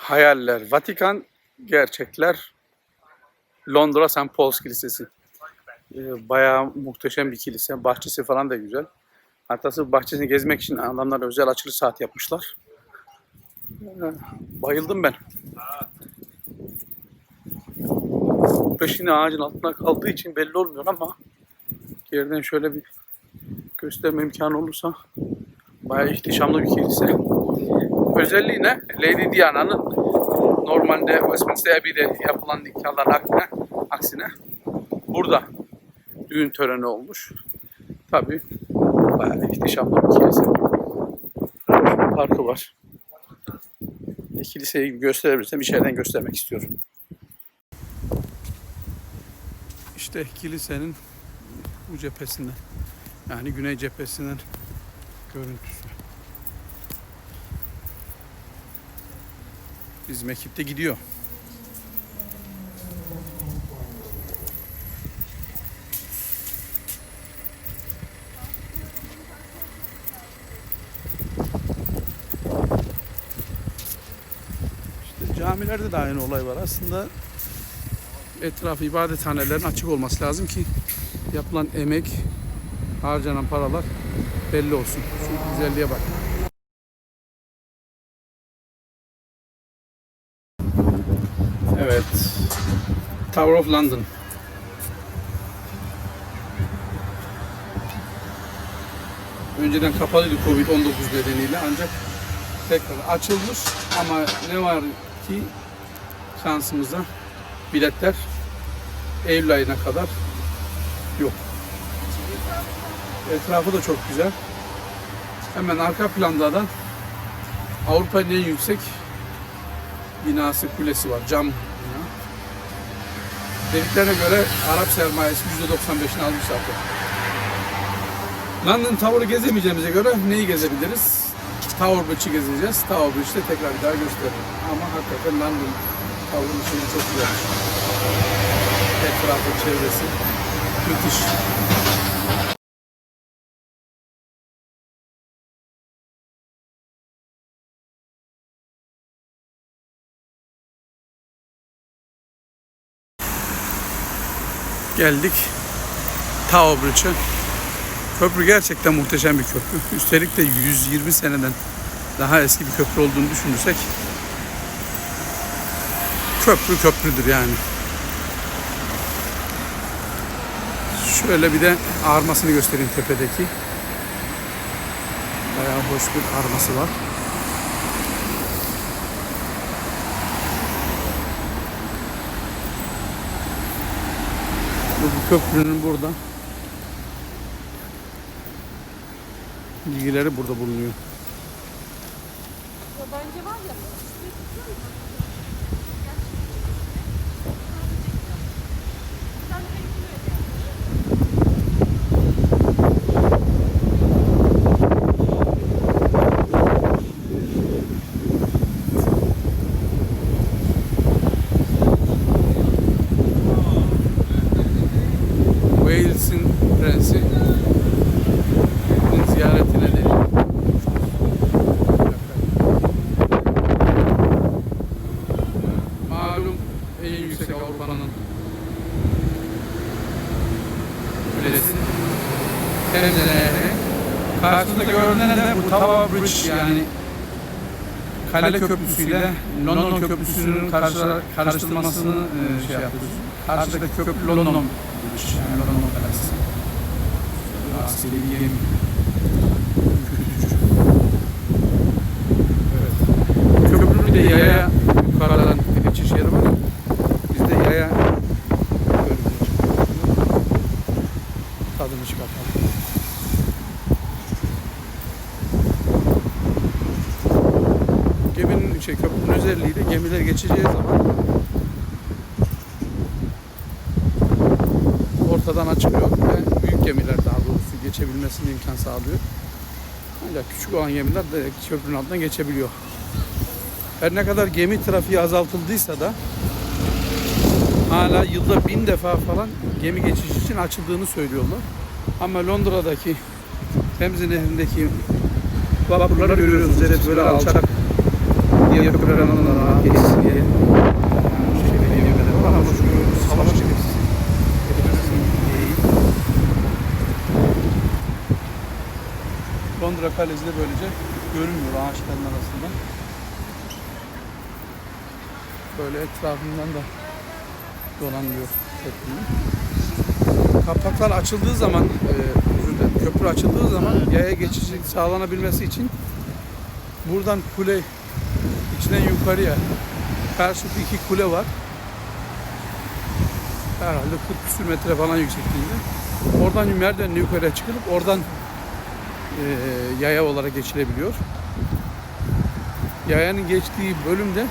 Hayaller Vatikan, gerçekler Londra St. Paul's Kilisesi. Ee, Bayağı muhteşem bir kilise. Bahçesi falan da güzel. Hatta sırf bahçesini gezmek için adamlar özel açılış saat yapmışlar. Ee, Bayıldım ben. Peşini ağacın altına kaldığı için belli olmuyor ama yerden şöyle bir gösterme imkanı olursa bayağı ihtişamlı bir kilise. Özelliği ne? Lady Diana'nın normalde Westminster Abbey'de yapılan nikahların aksine, aksine burada düğün töreni olmuş. Tabii bayağı ihtişamlı bir kilise. Parkı var. E, Kiliseyi gösterebilirsem içeriden göstermek istiyorum. İşte kilisenin bu cephesinden yani güney cephesinden görüntüsü. Bizim ekip gidiyor. İşte camilerde de aynı olay var. Aslında etrafı ibadethanelerin açık olması lazım ki yapılan emek, harcanan paralar belli olsun. Şu güzelliğe bak. Evet. Tower of London. Önceden kapalıydı Covid-19 nedeniyle ancak tekrar açılmış ama ne var ki şansımıza biletler Eylül ayına kadar yok. Etrafı da çok güzel. Hemen arka planda da Avrupa'nın en yüksek binası kulesi var. Cam. Dediklerine göre Arap sermayesi %95'ini almış zaten. London Tower'ı gezemeyeceğimize göre neyi gezebiliriz? Tower Bridge'i gezeceğiz. Tower Bridge'de tekrar bir daha gösteririm. Ama hakikaten London Tower'ın şeyi çok güzel. Etrafı, çevresi müthiş. Geldik Tower Bridge'e. Köprü gerçekten muhteşem bir köprü. Üstelik de 120 seneden daha eski bir köprü olduğunu düşünürsek köprü köprüdür yani. Şöyle bir de armasını göstereyim tepedeki. Bayağı hoş bir arması var. Bu, köprünün burada bilgileri burada bulunuyor. Bence var ya. Wales'in prensi ziyaretine de malum en yüksek Avrupa'nın kulesi Temze Nehri. Karşısında görünen de bu Tower Bridge yani Kale Köprüsü'yle London Köprüsü'nün karşı, karıştırılmasını e, şey yapıyoruz. Karşıdaki köprü London Bridge, yani London Kalesi. Askeri bir gemi. Evet. Köprünün bir de yaya yukarıdan geçiş yeri var. Biz de yaya bölümüne çıkıyoruz. Tadını çıkartalım. Geminin şey köprünün özelliği de gemiler geçeceği zaman ortadan açılıyor ve büyük gemiler daha doğrusu geçebilmesine imkan sağlıyor. Ancak küçük olan gemiler de köprünün altından geçebiliyor. Her ne kadar gemi trafiği azaltıldıysa da hala yılda bin defa falan gemi geçiş için açıldığını söylüyorlar. Ama Londra'daki Temze Nehri'ndeki vapurları görüyoruz. Hep böyle alçak Belediye köprülerinin geçsin diye. Yani şey belediye köprüleri var ama şu savaş çekesi. değil. Londra Kalesi de böylece görünmüyor ağaçların arasından. Böyle etrafından da dolanıyor köprünün. Kapaklar açıldığı zaman, e, özür dilerim, köprü açıldığı zaman yaya geçici sağlanabilmesi için buradan kule içinden yukarıya karşılıklı iki kule var. Herhalde 40 küsür metre falan yüksekliğinde. Oradan merdivenle yukarıya çıkılıp oradan e, yaya olarak geçilebiliyor. Yayanın geçtiği bölümde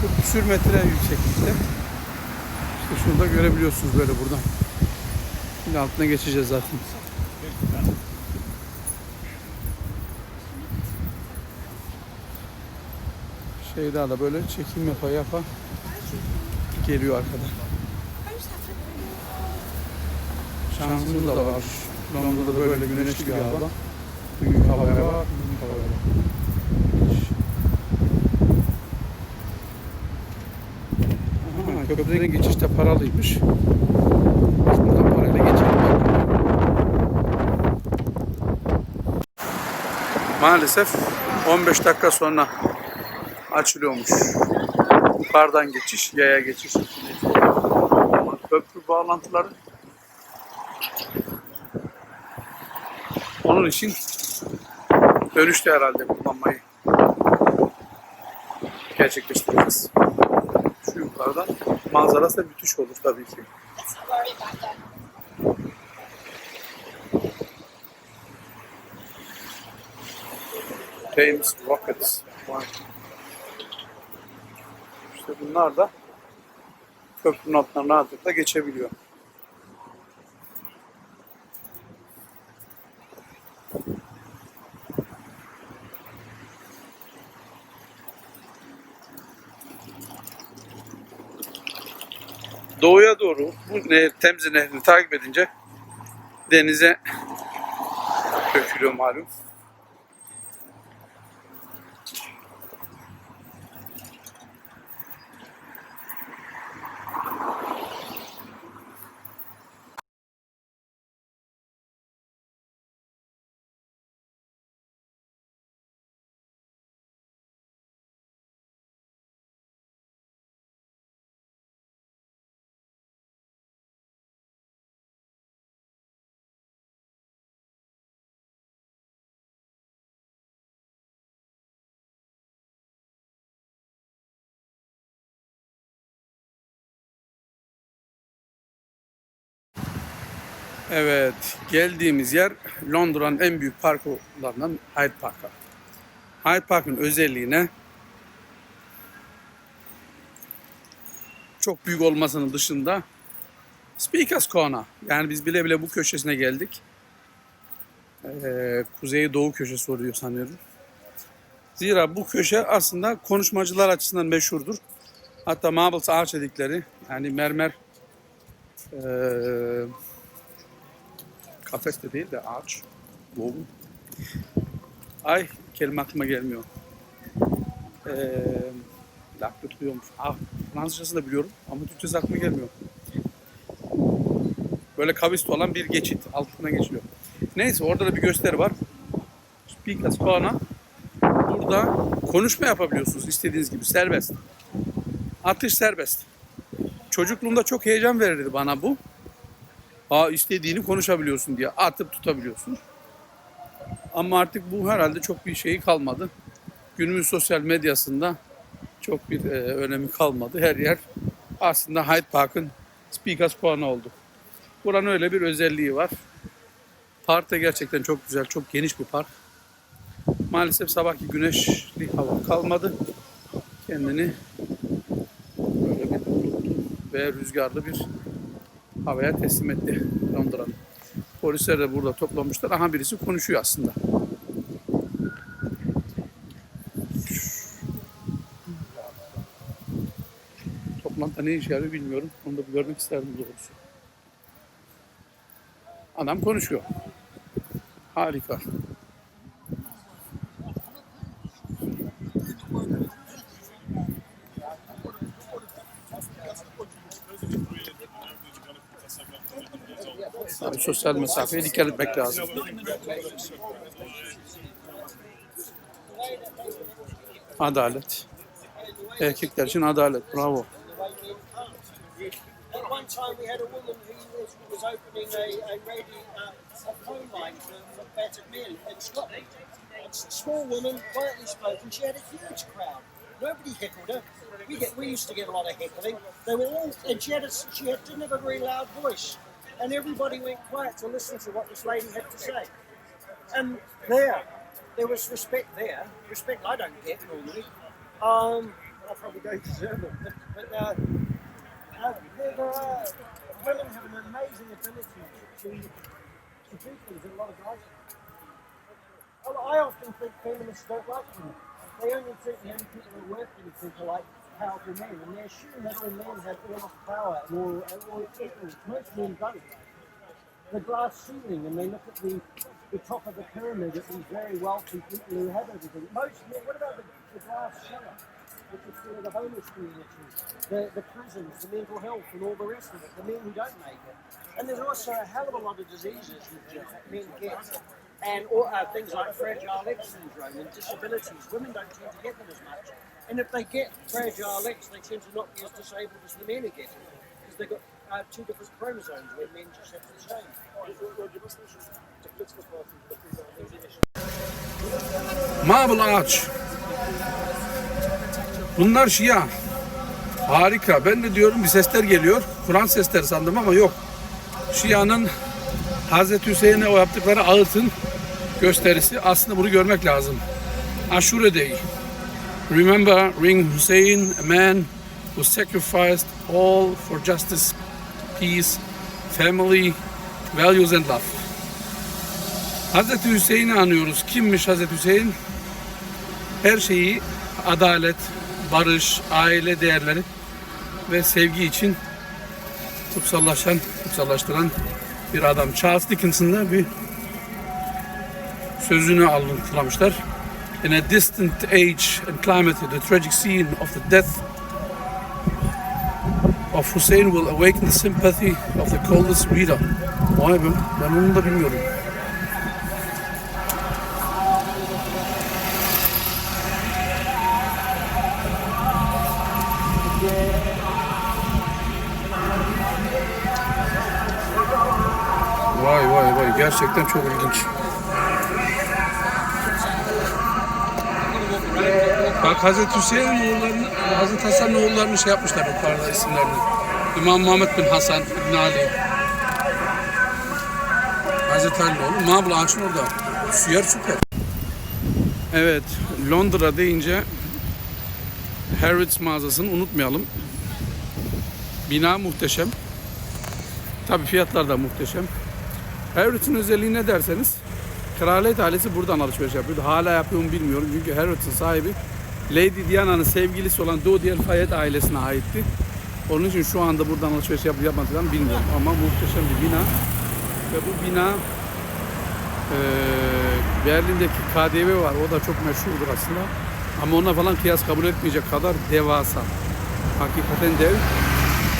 40 küsür metre yükseklikte. İşte şunu da görebiliyorsunuz böyle buradan. Şimdi altına geçeceğiz zaten. Şey daha da böyle çekim yapa yapa geliyor arkadan. Şansımız da var. Londra'da böyle güneşli galiba. Bugün havaya bak. bugün havaya bak. Aha, köprüden geçiş de paralıymış. Buradan parayla geçelim. Maalesef 15 dakika sonra açılıyormuş. Yukarıdan geçiş, yaya geçiş. Köprü bağlantıları onun için dönüşte herhalde kullanmayı gerçekleştireceğiz. Şu yukarıdan manzarası da müthiş olur tabii ki. Thames Rockets. İşte bunlar da köprünün altından rahatlıkla geçebiliyor. Doğuya doğru bu nehir, Temze Nehri'ni takip edince denize dökülüyor malum. Evet, geldiğimiz yer Londra'nın en büyük parklarından Hyde Park'a. Hyde Park'ın özelliğine çok büyük olmasının dışında Speakers Corner. Yani biz bile bile bu köşesine geldik. Ee, Kuzey Doğu köşesi oluyor sanıyorum. Zira bu köşe aslında konuşmacılar açısından meşhurdur. Hatta Marbles ağaç dedikleri yani mermer eee Kafes de değil de ağaç. Boğum. Ay kelime aklıma gelmiyor. Ee, lak tutuluyormuş. Ah, Fransızcasını da biliyorum ama Türkçesi aklıma gelmiyor. Böyle kavist olan bir geçit altından geçiliyor. Neyse orada da bir gösteri var. Speakers Corner. Burada konuşma yapabiliyorsunuz istediğiniz gibi serbest. Atış serbest. Çocukluğumda çok heyecan verirdi bana bu. Aa, istediğini konuşabiliyorsun diye atıp tutabiliyorsun. Ama artık bu herhalde çok bir şeyi kalmadı. Günümüz sosyal medyasında çok bir e, önemi kalmadı. Her yer aslında Hyde Park'ın Speakers puanı oldu. Buranın öyle bir özelliği var. Park da gerçekten çok güzel, çok geniş bir park. Maalesef sabahki güneşli hava kalmadı. Kendini böyle bir ve rüzgarlı bir havaya teslim etti Londra'nın. Polisler de burada toplamışlar. Aha birisi konuşuyor aslında. Toplantı ne işe yarıyor bilmiyorum. Onu da görmek isterdim doğrusu. Adam konuşuyor. Harika. Sosyal mesafeye dikkat etmek lazım. Adalet. Erkekler için adalet. Bravo. Small woman, quietly spoken. She had a huge crowd. Nobody heckled her. We get, we used to get a lot of heckling. They were all, and she had a, she had didn't have a very loud voice, and everybody went quiet to listen to what this lady had to say. And there, there was respect there. Respect I don't get normally. Um, I probably don't deserve it, but, but uh, uh, women have an amazing ability to, to do things that a lot of guys I often think feminists don't like women. They only think the only people who work with people like powerful men, and they assume that all men have all of power and all, and. Most men don't. The glass ceiling, and they look at the, the top of the pyramid at these very wealthy people who have everything. Most men, what about the, the glass cellar? Which is of the homeless community, the, the prisons, the mental health, and all the rest of it, the men who don't make it. And there's also a hell of a lot of diseases that men get. And uh, things like Fragile X syndrome and disabilities. Women don't tend to get them as much. And if they get Fragile X, they tend to not be as disabled as the men are getting. Because they've got uh, two different chromosomes where men just have the same. Marble Arch. Bunlar Şia. Harika. Ben de diyorum bir sesler geliyor. Kur'an sesleri sandım ama yok. Şia'nın Hazreti Hüseyin'e o yaptıkları ağıtın gösterisi. Aslında bunu görmek lazım. Ashura Day. Remember Ring Hussein, a man who sacrificed all for justice, peace, family, values and love. Hazreti Hüseyin'i anıyoruz. Kimmiş Hazreti Hüseyin? Her şeyi adalet, barış, aile değerleri ve sevgi için kutsallaşan, kutsallaştıran bir adam. Charles Dickens'ın da bir sözünü alıntılamışlar. In a distant age and climate, the tragic scene of the death of Hussein will awaken the sympathy of the coldest reader. Vay vay vay gerçekten çok ilginç. Bak Hazreti Hüseyin oğullarını, Hazreti Hasan oğullarını şey yapmışlar yukarıda isimlerini. İmam Muhammed bin Hasan bin Ali. Hazreti Ali oğlu. Mabul Anşin orada. Süyer süper. Evet, Londra deyince Harrods mağazasını unutmayalım. Bina muhteşem. Tabii fiyatlar da muhteşem. Harrods'un özelliği ne derseniz kraliyet ailesi buradan alışveriş yapıyordu. Hala yapıyor mu bilmiyorum. Çünkü Harrods'un sahibi Lady Diana'nın sevgilisi olan Dodiel Fayed ailesine aitti. Onun için şu anda buradan alışveriş yapıp yapmadığını bilmiyorum. Ama muhteşem bir bina. Ve bu bina eee Berlin'deki KDV var. O da çok meşhurdur aslında. Ama ona falan kıyas kabul etmeyecek kadar devasa. Hakikaten dev.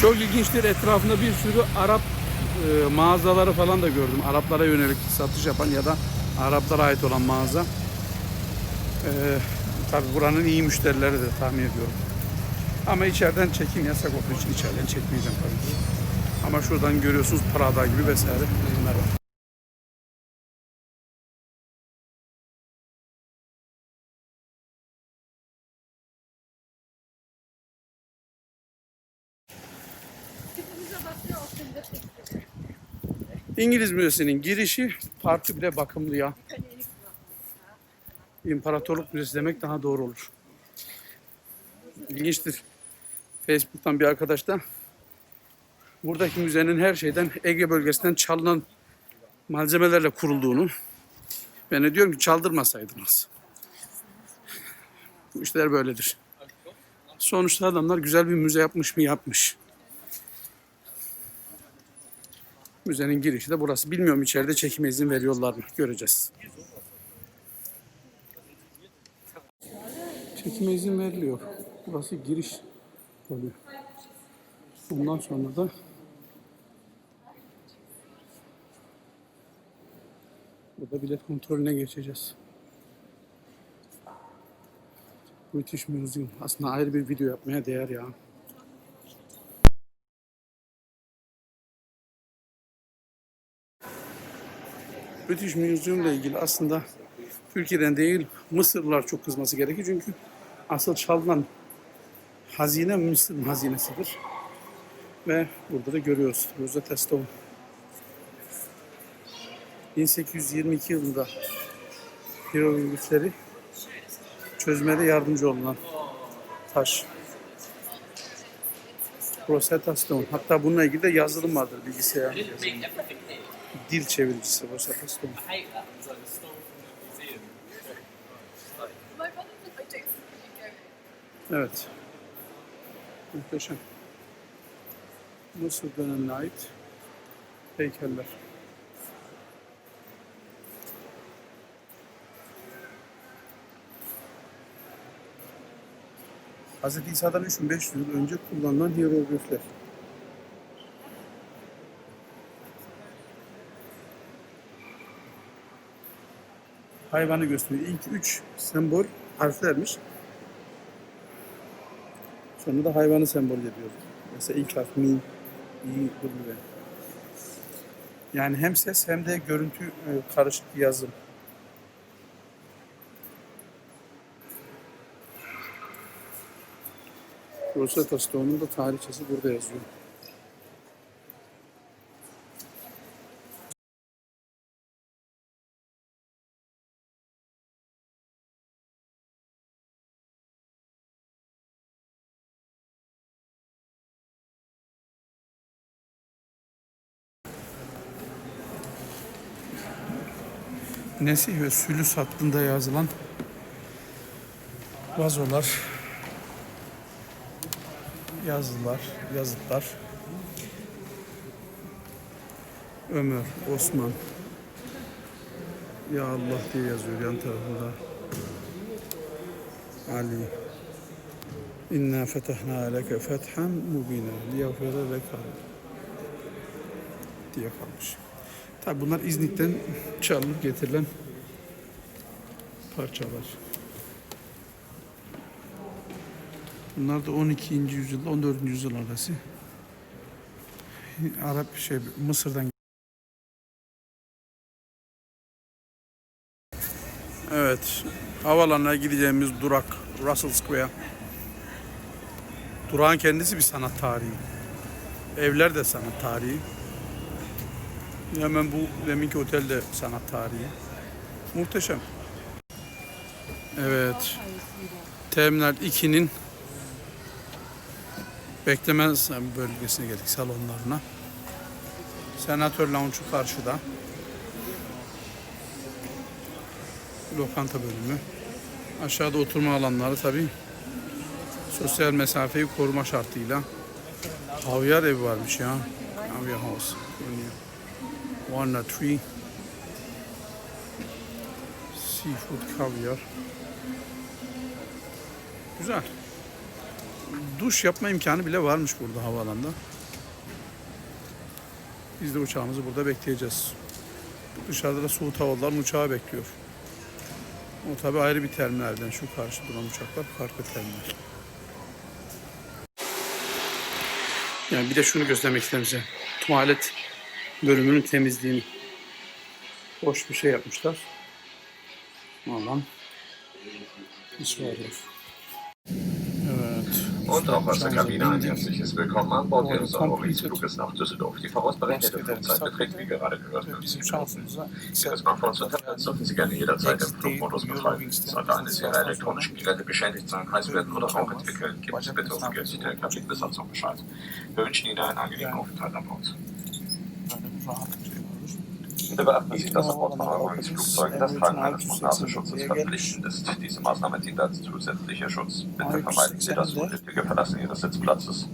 Çok ilginçtir. Etrafında bir sürü Arap e, mağazaları falan da gördüm. Araplara yönelik satış yapan ya da Araplara ait olan mağaza. E, tabi buranın iyi müşterileri de tahmin ediyorum. Ama içeriden çekim yasak olduğu için içeriden çekmeyeceğim tabii. Ama şuradan görüyorsunuz Prada gibi vesaire ürünler var. İngiliz Müzesi'nin girişi parkı bile bakımlı ya. İmparatorluk Müzesi demek daha doğru olur. İlginçtir. Facebook'tan bir arkadaş da buradaki müzenin her şeyden Ege bölgesinden çalınan malzemelerle kurulduğunu ben de diyorum ki çaldırmasaydınız. Bu işler böyledir. Sonuçta adamlar güzel bir müze yapmış mı yapmış. Müzenin girişi de burası. Bilmiyorum içeride çekime izin veriyorlar mı? Göreceğiz. Çekime izin veriliyor. Burası giriş oluyor. Ondan sonra da Burada bilet kontrolüne geçeceğiz. British Museum. Aslında ayrı bir video yapmaya değer ya. British Museum ile ilgili aslında Türkiye'den değil Mısırlılar çok kızması gerekir çünkü asıl çalınan hazine Mısır hazinesidir. Ve burada da görüyoruz Rosetta Stone. 1822 yılında hieroglifleri çözmede yardımcı olunan taş. Rosetta Stone. Hatta bununla ilgili de yazılım vardır bilgisayar. Dil çeviricisi Rosetta Stone. Evet. Muhteşem. Mısır dönemine ait heykeller. Hz. İsa'dan 3500 yıl önce kullanılan hieroglifler. Hayvanı gösteriyor. İlk üç sembol harflermiş. Sonra da hayvanı sembol ediyor. Mesela ilk harf mi, i, w. Yani hem ses hem de görüntü e, karışık yazım. Rosetta Stone'un da tarihçesi burada yazıyor. Nesih ve Sülüs hattında yazılan vazolar, yazılar, yazıtlar. Ömer, Osman, Ya Allah diye yazıyor yan tarafında. Ali. İnna fetahna leke fethan mubina liyagfira leke diye kalmış. Tabi bunlar İznik'ten çalınıp getirilen parçalar. Bunlar da 12. yüzyılda 14. yüzyıl arası. Arap şey Mısır'dan Evet. Havalanına gideceğimiz durak Russell Square. Durağın kendisi bir sanat tarihi. Evler de sanat tarihi. Hemen bu deminki otel de sanat tarihi. Muhteşem. Evet. Terminal 2'nin bekleme bölgesine geldik salonlarına. Senatör Lounge'u karşıda. Lokanta bölümü. Aşağıda oturma alanları tabi. Sosyal mesafeyi koruma şartıyla. Havyar evi varmış ya. Havyar House. Walnut Tree. Seafood Caviar. Güzel. Duş yapma imkanı bile varmış burada havaalanında. Biz de uçağımızı burada bekleyeceğiz. Dışarıda da Suud Havalıların uçağı bekliyor. O tabi ayrı bir terminalden. Şu karşı duran uçaklar farklı terminal. Yani bir de şunu göstermek istedim size. Tuvalet bölümünün temizliğini. Hoş bir şey yapmışlar. Alan. İsrail. Evet. Und auch aus der Kabine ein herzliches Willkommen an Bord Ihres Completed. Eurowings-Fluges nach Düsseldorf. Die vorausberechnete Flugzeit beträgt, wie gerade gehört, Ve 50 Bizim Minuten. şansımıza Ihre Smartphones und Tablets dürfen Sie gerne jederzeit im Flugmodus betreiben. Sollte eines Ihrer elektronischen Geräte beschädigt sein, heiß werden oder Rauch entwickeln, geben Sie bitte ungünstig der Kabinenbesatzung Bescheid. Wir wünschen Ihnen einen angenehmen Aufenthalt an Bord. böyle bir rahatlık şey varmış. Bitte beachten Sie, dass an Bord von Eurowings-Flugzeugen das Tragen eines Mund-Nasenschutzes verpflichtend ist. Diese Maßnahme dient als zusätzlicher Schutz. Bitte vermeiden Sie das unnötige Verlassen Ihres Sitzplatzes.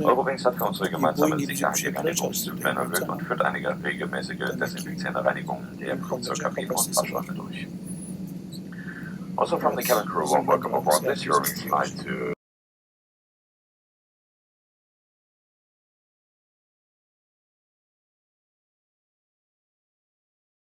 Eurowings hat für unsere gemeinsame Sicherheit die 777 Reinigungszyklen erhöht und führt einige regelmäßige desinfizierende Reinigungen der Flugzeugkabinen und Fahrschäume durch. Also from the cabin crew, welcome aboard this Eurowings flight to